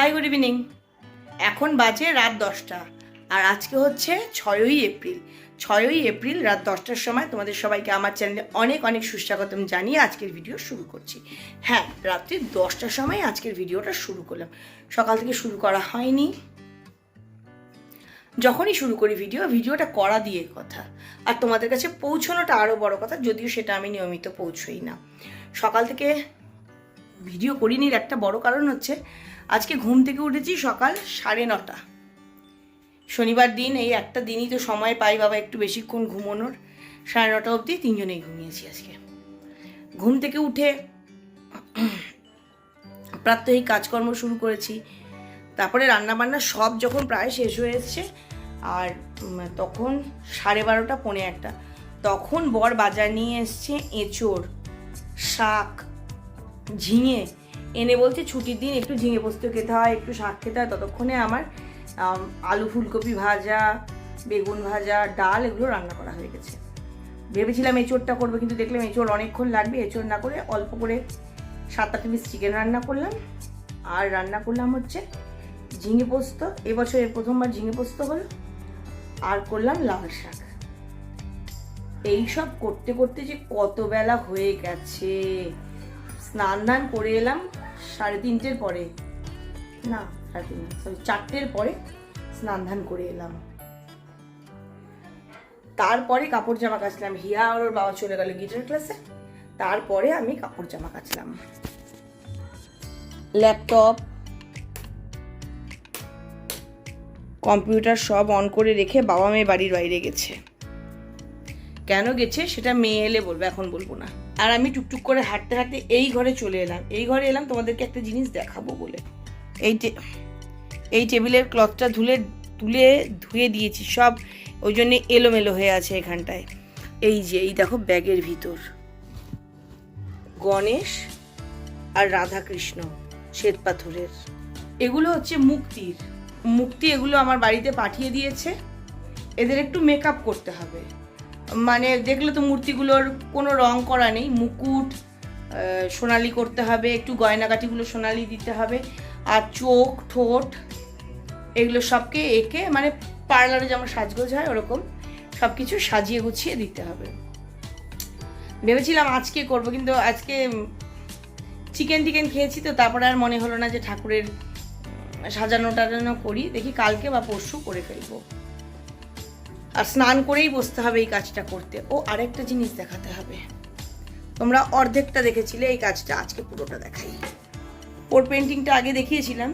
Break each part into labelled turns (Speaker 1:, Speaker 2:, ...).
Speaker 1: Hi good evening এখন বাজে রাত দশটা, আর আজকে হচ্ছে ছয়ই এপ্রিল। ছয়ই এপ্রিল রাত দশটার সময় তোমাদের সবাইকে আমার চ্যানেলে অনেক অনেক সুস্বাগতম জানিয়ে আজকের ভিডিও শুরু করছি। হ্যাঁ রাত্রি দশটার সময় আজকের ভিডিওটা শুরু করলাম। সকাল থেকে শুরু করা হয়নি। যখনই শুরু করি ভিডিও ভিডিওটা করা দিয়ে কথা। আর তোমাদের কাছে পৌঁছানোটা আরও বড় কথা, যদিও সেটা আমি নিয়মিত পৌঁছই না। সকাল থেকে ভিডিও করিনির একটা বড় কারণ হচ্ছে আজকে ঘুম থেকে উঠেছি সকাল সাড়ে নটা। শনিবার দিন, এই একটা দিনই তো সময় পাই বাবা একটু বেশিক্ষণ ঘুমোনোর। সাড়ে নটা অবধি তিনজনেই ঘুমিয়েছি আজকে। ঘুম থেকে উঠে প্রাত্যহিক কাজকর্ম শুরু করেছি। তারপরে রান্নাবান্না সব যখন প্রায় শেষ হয়ে এসছে, আর তখন সাড়ে বারোটা, পৌনে একটা, তখন বর বাজার নিয়ে এসছে এঁচোড়, শাক, ঝিঙে এনে বলছে, ছুটির দিন একটু ঝিঙে পোস্ত খেতে হয়, একটু শাক খেতে হয়। ততক্ষণে আমার আলু ফুলকপি ভাজা, বেগুন ভাজা, ডাল এগুলো রান্না করা হয়ে গেছে। ভেবেছিলাম এঁচোড়টা করব, কিন্তু দেখলাম এঁচোড় অনেকক্ষণ লাগবে। এঁচোড় না করে অল্প করে সাত আট পিস চিকেন রান্না করলাম। আর রান্না করলাম হচ্ছে ঝিঙে পোস্ত। এবছর এর প্রথমবার ঝিঙে পোস্ত হলো। আর করলাম লাল শাক। এইসব করতে করতে যে কত বেলা হয়ে গেছে। স্নান দান করে এলাম। সাড়ে তিনটের পরে, না, সাড়ে তিন সরি চারটের পরে স্নান ধান করে এলাম। তারপরে কাপড় জামা কাচলাম। হিয়া আর ওর বাবা চলে গেল গিটার ক্লাসে তারপরে আমি কাপড় জামা কাচলাম। ল্যাপটপ, কম্পিউটার সব অন করে রেখে বাবা মেয়ে বাড়ির বাইরে গেছে। কেন গেছে সেটা মেয়ে এলে বলবে, এখন বলব না। আর আমি টুকটুক করে হাঁটতে হাঁটতে এই ঘরে চলে এলাম। এই ঘরে এলাম তোমাদেরকে একটা জিনিস দেখাবো বলে। এই এই টেবিলের ক্লথটা ধুলে, তুলে ধুয়ে দিয়েছি। সব ওই জন্য এলোমেলো হয়ে আছে এখানটায়। এই যে, এই দেখো ব্যাগের ভিতর। গণেশ আর রাধা কৃষ্ণ শ্বেত পাথরের। এগুলো হচ্ছে মুক্তির। মুক্তি এগুলো আমার বাড়িতে পাঠিয়ে দিয়েছে। এদের একটু মেকআপ করতে হবে। মানে দেখলে তো মূর্তিগুলোর কোনো রং করা নেই। মুকুট সোনালি করতে হবে, একটু গয়নাগাটিগুলো সোনালি দিতে হবে, আর চোখ, ঠোঁট, এগুলো সবকে এঁকে মানে পার্লারে যেমন সাজগোজ হয় ওরকম সব কিছু সাজিয়ে গুছিয়ে দিতে হবে। ভেবেছিলাম আজকে করব, কিন্তু আজকে চিকেন টিকেন খেয়েছি তো, তারপরে আর মনে হলো না যে ঠাকুরের সাজানো টাজানো করি। দেখি কালকে বা পরশু করে ফেলব। আর স্নান করেই বসতে হবে এই কাজটা করতে। ও আরেকটা জিনিস দেখাতে হবে। তোমরা অর্ধেকটা দেখেছিলে এই কাজটা, আজকে পুরোটা দেখাই। ওর পেন্টিংটা আগে দেখিয়েছিলাম,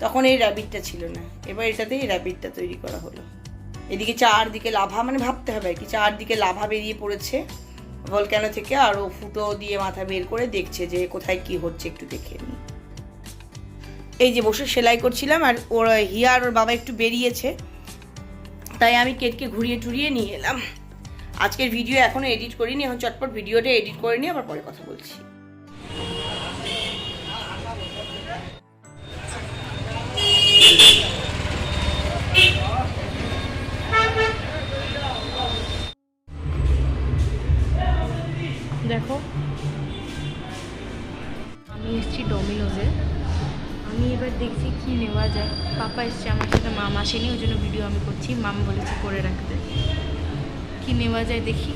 Speaker 1: তখন এই র্যাবিটটা ছিল না। এবার এটাতেই র্যাবিটটা তৈরি করা হলো। এদিকে চারদিকে লাভা মানে ভাবতে হবে আর কি, চারদিকে লাভা বেরিয়ে পড়েছে। ভলক্যানো থেকে আর ও ফুটো দিয়ে মাথা বের করে দেখছে যে কোথায় কি হচ্ছে, একটু দেখে নি এই যে বসে সেলাই করছিলাম আর ওর হিয়ার ওর বাবা একটু বেরিয়েছে। তাই আমি কেটকে ঘুরিয়ে টুরিয়ে নিয়ে এলাম। আজকের ভিডিও এখনও এডিট করিনি, এখন চটপট ভিডিওটা এডিট করে নিয়ে আবার পরে কথা বলছি।
Speaker 2: এবার কি নেওয়া যায়? পাপা এসছে আমার সাথে মাম আসেনি ওই জন্য ভিডিও আমি করছি। মাম বলেছে, করে রাখতে। কি নেওয়া যায় দেখি।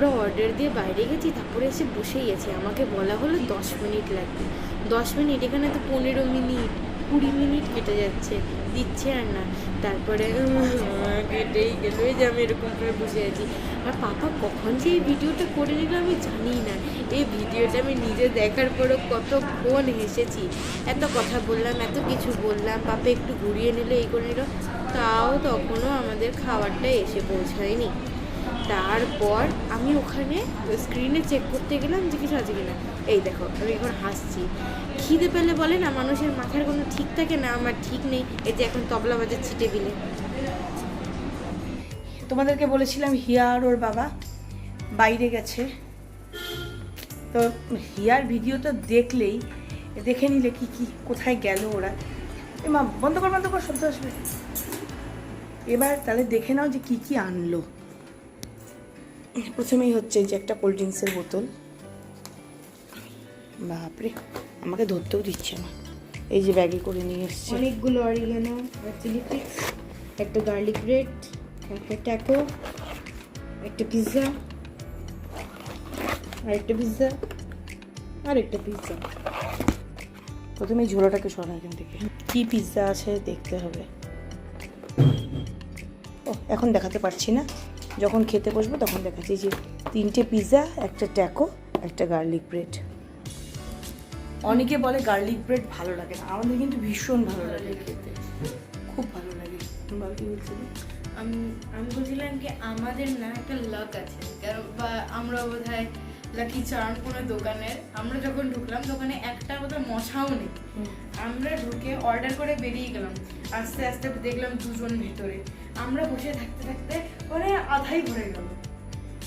Speaker 2: আমরা অর্ডার দিয়ে বাইরে গেছি, তারপরে এসে বসেই গেছি আমাকে বলা হলো দশ মিনিট লাগবে। দশ মিনিট, এখানে তো পনেরো মিনিট, কুড়ি মিনিট কেটে যাচ্ছে। দিচ্ছে আর না। তারপরে কেটেই গেল। যে আমি এরকম করে বসে আছি। আর পাপা, কখন যে এই ভিডিওটা করে নিল আমি জানি না। এই ভিডিওটা আমি নিজে দেখার পরও কতক্ষণ হেসেছি। এত কথা বললাম, এত কিছু বললাম। পাপা একটু ঘুরিয়ে নিল, এই করে নিল। তাও তখনও আমাদের খাবারটা এসে পৌঁছায়নি। তারপর আমি ওখানে স্ক্রিনে চেক করতে গেলাম যে কিছু আছে কিনা। এই দেখো, আমি এখন হাসছি। খিদে পেলে বলে না, মানুষের মাথার কোনো ঠিক থাকে না, আমার ঠিক নেই। যে এখন তবলা বাজাচ্ছি টেবিলে
Speaker 1: তোমাদেরকে বলেছিলাম হিয়া আর ওর বাবা বাইরে গেছে। তো হিয়ার ভিডিওটা দেখলেই, দেখে নিলে কি কি, কোথায় গেল ওরা। এ মা, বন্ধ কর বন্ধ কর, শব্দ আসবে। এবার তাহলে দেখে নাও যে কি কি আনলো। প্রথমেই হচ্ছে যে একটা কোল্ড ড্রিঙ্কসের বোতল। বাপরে আমাকে ধরতেও দিচ্ছে না। এই যে ব্যাগে করে নিয়ে এসছে।
Speaker 2: অনেকগুলো অরিগানো চিলি ফ্লেক্স একটা গার্লিক ব্রেড একটা ট্যাকো একটা পিৎজা আর একটা পিৎজা আর একটা পিৎজা
Speaker 1: প্রথমে ঝোলাটাকে সরা এখান থেকে। কি পিৎজা আছে দেখতে হবে। ও এখন দেখাতে পারছি না। যখন খেতে বসবো তখন দেখাচ্ছি যে তিনটে পিৎজা একটা ট্যাকো একটা গার্লিক ব্রেড অনেকে বলে গার্লিক ব্রেড ভালো লাগে না। আমাদের কিন্তু ভীষণ ভালো লাগে খেতে। খুব ভালো লাগে। বাবা কি বলছিলি?
Speaker 2: আমি আমি বলছিলাম কি আমাদের না একটা লাক আছে। কারণ বা আমরা বোধ হয় লাকি চার্ম কোনো দোকানের আমরা যখন ঢুকলাম দোকানে একটা বোধহয় মশাও নেই। আমরা ঢুকে অর্ডার করে বেরিয়ে গেলাম। আস্তে আস্তে দেখলাম দুজন ভিতরে। আমরা বসে থাকতে থাকতে পরে আধাই ভরে গেল।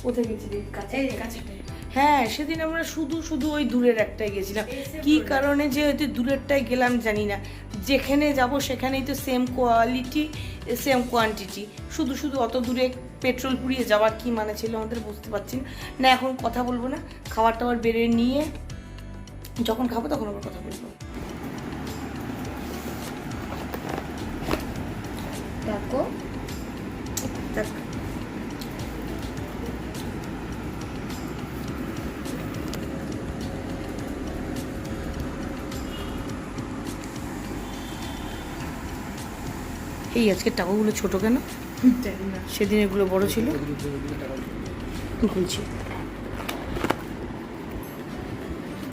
Speaker 1: কোথায় গেছিলি? কাছে
Speaker 2: এই কাছেটায়
Speaker 1: হ্যাঁ সেদিন আমরা শুধু শুধু ওই দূরের একটাই গেছিলাম। কি কারণে যে হয়তো দূরেরটাই গেলাম জানি না। যেখানে যাব সেখানেই তো সেম কোয়ালিটি সেম কোয়ান্টিটি শুধু শুধু অত দূরে পেট্রোল পুড়িয়ে যাওয়ার কি মানে ছিল আমাদের বুঝতে পারছি না। না এখন কথা বলব না। খাবার টাবার বেড়ে নিয়ে যখন খাব তখন আবার কথা বলব।
Speaker 2: দেখ
Speaker 1: এই আজকে টাকাগুলো ছোট কেন? সেদিন এগুলো বড় ছিল।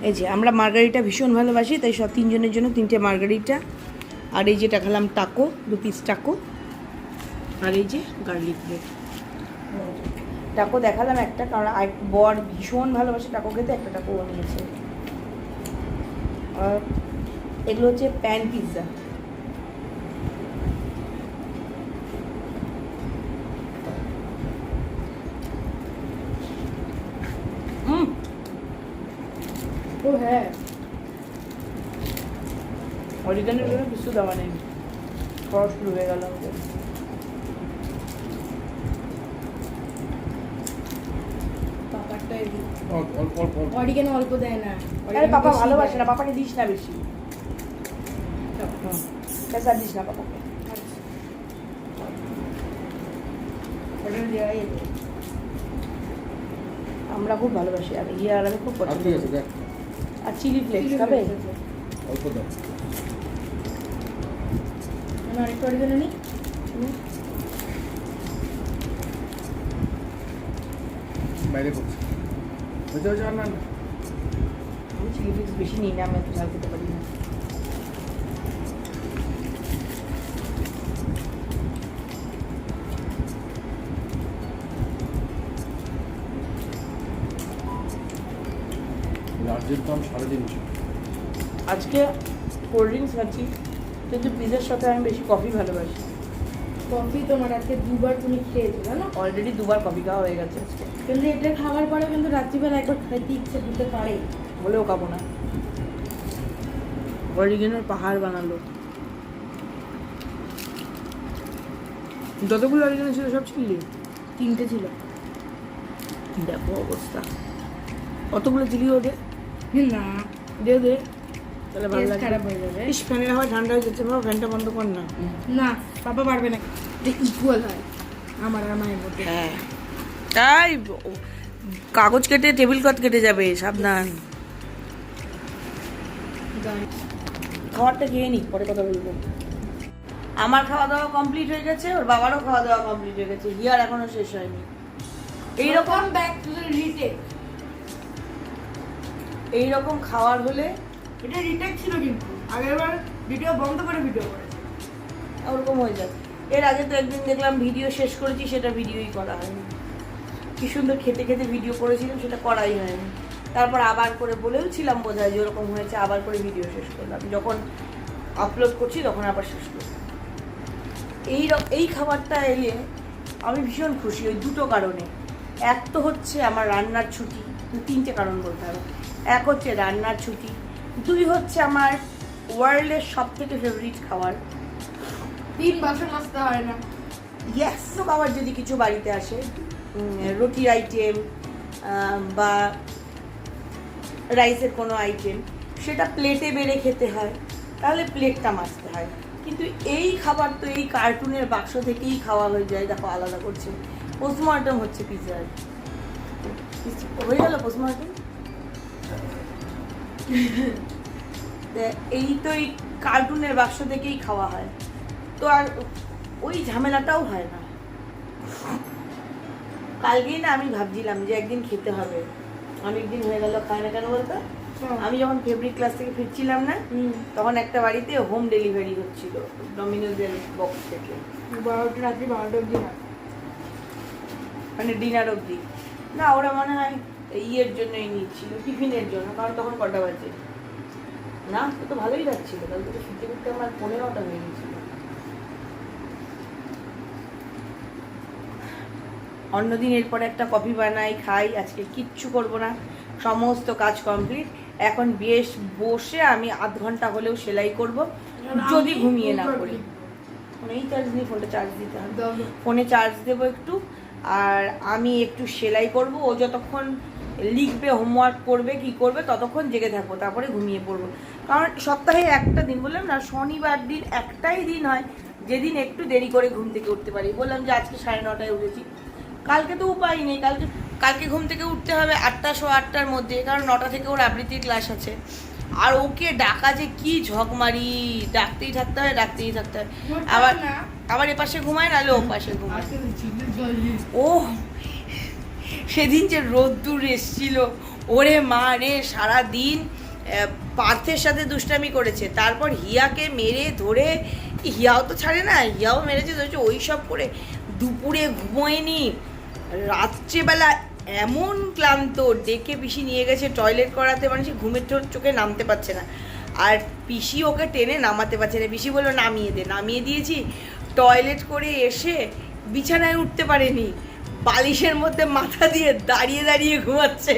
Speaker 1: এই যে, আমরা মার্গারিটা ভীষণ ভালোবাসি, তাই সব তিনজনের জন্য তিনটে মার্গারিটা। আর এই যেটা খেলাম টাকো, দু পিস টাকো। আর এই যে গার্লিক ব্রেড টাকো দেখালাম একটা, কারণ আর বর ভীষণ ভালোবাসে টাকো খেতে, একটা টাকো নিয়েছে। আর এগুলো হচ্ছে প্যান পিৎজা
Speaker 2: ও হ্যাঁ
Speaker 1: অরিগানের জন্য কিছু দেওয়া নেই। খরচ শুরু গেল আমাদের।
Speaker 2: পাপারটা
Speaker 3: অল্প অল্প অল্প অল্প।
Speaker 2: অরিগানো অল্প দেয় না।
Speaker 1: আরে পাপা ভালোবাসে না পাপাকে দিস না বেশি। পেশা দিস না পাপাকে। ওটা দেওয়াই যেত। আমরা খুব ভালোবাসি আর ইয়ে আর আমি খুব পছন্দ
Speaker 3: দেখ।
Speaker 1: আর চিলি ফ্লেক্স খাবে?
Speaker 3: অল্প দাও।
Speaker 2: আমি আরেকটা অরিগানো নিই।
Speaker 3: বাইরে করছি। বুঝতে পারছ আর না। না
Speaker 1: আমি চিলি ফ্লেক্স বেশি নিই না আমি এত ঝাল খেতে পারি না।
Speaker 3: লার্জের দাম সাড়ে তিনশো।
Speaker 1: আজকে কোল্ড ড্রিঙ্কস খাচ্ছি কিন্তু পিজার সাথে আমি বেশি কফি ভালোবাসি।
Speaker 2: কফি তোমার আজকে দুবার তুমি খেয়েছো জানো?
Speaker 1: অলরেডি দুবার কফি খাওয়া হয়ে গেছে। আজকে
Speaker 2: কিন্তু এটা খাবার পরে কিন্তু রাত্রিবেলা একবার খাইতে ইচ্ছে দিতে পারে।
Speaker 1: বলেও খাব না। অরিজিনাল পাহাড় বানালো। যতগুলো অরিজিনাল ছিল সব ছিলি?
Speaker 2: তিনটে ছিল।
Speaker 1: দেখো অবস্থা। কতগুলো চিলি ওদের?
Speaker 2: না
Speaker 1: দে দে তাহলে ভালো লাগবে
Speaker 2: খারাপ হয়ে যাবে
Speaker 1: ইস ফ্যানের হাওয়া ঠান্ডা হয়ে যাচ্ছে বাবা ফ্যানটা বন্ধ কর না
Speaker 2: না পাপা পারবে না ইকুয়াল হয় আমার আর মায়ের মধ্যে
Speaker 1: হ্যাঁ তাই কাগজ কেটে টেবিল ক্লথ কেটে যাবে সাবধান খাবারটা খেয়ে নি পরে কথা বলব আমার খাওয়া দাওয়া কমপ্লিট হয়ে গেছে ওর বাবারও খাওয়া দাওয়া কমপ্লিট হয়ে গেছে হিয়ার এখনও শেষ হয়নি এইরকম
Speaker 2: ব্যাক টু দ্য রিটেক
Speaker 1: এইরকম খাওয়ার হলে
Speaker 2: এটা রিটেক ছিল কিন্তু। আগেরবার ভিডিও বন্ধ করে ভিডিও করেছে
Speaker 1: ওরকম হয়ে যায় এর আগে তো একদিন দেখলাম ভিডিও শেষ করেছি সেটা ভিডিওই করা হয়নি। কি সুন্দর খেতে খেতে ভিডিও করেছিলাম সেটা করাই হয়নি। তারপর আবার করে বলেও ছিলাম হয় যে ওরকম হয়েছে আবার করে ভিডিও শেষ করলাম। যখন আপলোড করছি তখন আবার শেষ করলাম এই এই খাবারটা এলে আমি ভীষণ খুশি ওই দুটো কারণে। এক তো হচ্ছে আমার রান্নার ছুটি তিনটে কারণ বলতে হবে। এক হচ্ছে রান্নার ছুটি দুই হচ্ছে আমার ওয়ার্ল্ডের সব থেকে ফেভারিট খাবার।
Speaker 2: তিন বাসন মাজতে হয় না।
Speaker 1: ইয়েস তো খাবার যদি কিছু বাড়িতে আসে উম, রুটি আইটেম বা রাইসের কোনো আইটেম সেটা প্লেটে বেড়ে খেতে হয় তাহলে প্লেটটা মাজতে হয়। কিন্তু এই খাবার তো এই কার্টুনের বাক্স থেকেই খাওয়া হয়ে যায় দেখো আলাদা করছে। পোস্টমর্টম হচ্ছে পিজার হয়ে গেল পোস্টমর্টম এই তো এই কার্টুনের বাক্স থেকেই খাওয়া হয়। তো আর ওই ঝামেলাটাও হয় না। কালকেই না আমি ভাবছিলাম যে একদিন খেতে হবে। অনেকদিন হয়ে গেল খায় না কেন বলতো? আমি যখন ফেব্রিক ক্লাস থেকে ফিরছিলাম না তখন একটা বাড়িতে হোম ডেলিভারি হচ্ছিল ডমিনোজের বক্স থেকে।
Speaker 2: বারোটা রাত্রি বারোটা অব্দি হয়
Speaker 1: মানে ডিনার অবধি। না ওরা মনে হয় ইয়ের জন্যই নিচ্ছিল টিফিনের জন্য কারণ তখন কটা বাজে। না তো তো ভালোই যাচ্ছিল কালকে তো ছুটি করতে আমার পনেরোটা হয়ে গেছিল। অন্যদিন এরপরে একটা কফি বানাই খাই আজকে কিচ্ছু করব না সমস্ত কাজ কমপ্লিট। এখন বেশ বসে আমি আধ ঘণ্টা হলেও সেলাই করব যদি ঘুমিয়ে না পড়ি। ফোনেই চার্জ নেই ফোনটা চার্জ দিতে হবে। ফোনে চার্জ দেবো একটু আর আমি একটু সেলাই করব ও যতক্ষণ লিখবে হোমওয়ার্ক করবে কি করবে ততক্ষণ জেগে থাকব তারপরে ঘুমিয়ে পড়ব। কারণ সপ্তাহে একটা দিন বললাম না শনিবার দিন একটাই দিন হয় যেদিন একটু দেরি করে ঘুম থেকে উঠতে পারি। বললাম যে আজকে সাড়ে নটায় উঠেছি। কালকে তো উপায় নেই কালকে কালকে ঘুম থেকে উঠতে হবে আটটা শো আটটার মধ্যে কারণ নটা থেকে ওর আবৃত্তির ক্লাস আছে। আর ওকে ডাকা যে কি ঝকমারি ডাকতেই থাকতে হয় ডাকতেই থাকতে হয়। আবার আবার এপাশে ঘুমায় নাহলে ও পাশে ঘুমায় ও সেদিন যে রোদ্দুর এসছিল, ওরে মা রে, সারাদিন পার্থের সাথে দুষ্টামি করেছে। তারপর হিয়াকে মেরে ধরে, হিয়াও তো ছাড়ে না, হিয়াও মেরেছে, ধরেছে ওই সব করে দুপুরে ঘুমোয়নি। রাত্রেবেলা এমন ক্লান্ত, ডেকে পিসি নিয়ে গেছে টয়লেট করাতে মানে সে ঘুমের চোখে নামতে পারছে না। আর পিসি ওকে টেনে নামাতে পারছে না। পিসি বলল, নামিয়ে দে। নামিয়ে দিয়েছি, টয়লেট করে এসে বিছানায় উঠতে পারেনি। বালিশের মধ্যে মাথা দিয়ে দাঁড়িয়ে দাঁড়িয়ে ঘুমাচ্ছে।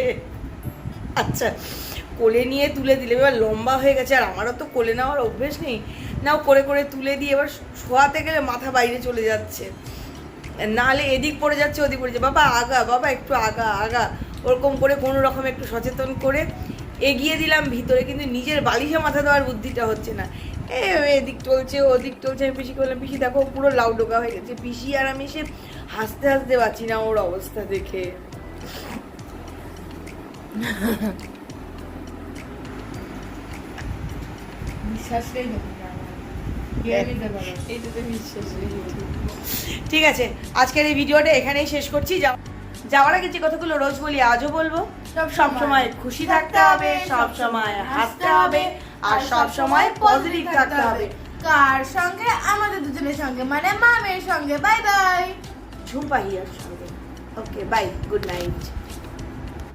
Speaker 1: আচ্ছা কোলে নিয়ে তুলে দিলে এবার লম্বা হয়ে গেছে, আর আমারও তো কোলে নেওয়ার অভ্যেস নেই। নাও করে করে তুলে দিয়ে এবার শোয়াতে গেলে মাথা বাইরে চলে যাচ্ছে। নাহলে এদিক পড়ে যাচ্ছে, ওদিক পড়ে যাচ্ছে। বাবা, আগা, বাবা, একটু আগা আগা। ওরকম করে কোনো রকম একটু সচেতন করে এগিয়ে দিলাম ভিতরে, কিন্তু নিজের বালিশে মাথা দেওয়ার বুদ্ধিটা হচ্ছে না। এদিক চলছে ওদিক চলছে। আমি পিসি দেখো পুরো লাউ ডোকা হয়ে গেছে। পিসি আর আমি সে হাসতে হাসতে পারছি না ওর অবস্থা দেখে।
Speaker 2: বিশ্বাসটাই
Speaker 1: নেই। ঠিক আছে আজকের এই ভিডিওটা এখানেই শেষ করছি। যাওয়ার আগে যে কথাগুলো রোজ বলি আজও বলব সব সময় খুশি থাকতে হবে সব সময় হাসতে হবে। আর সব সময় পজিটিভ থাকতে হবে।
Speaker 2: কার সঙ্গে? আমাদের দুজনের সঙ্গে। মানে মামের সঙ্গে। Bye bye.
Speaker 1: ঝুম্পা হিয়ার সঙ্গে। Okay bye good night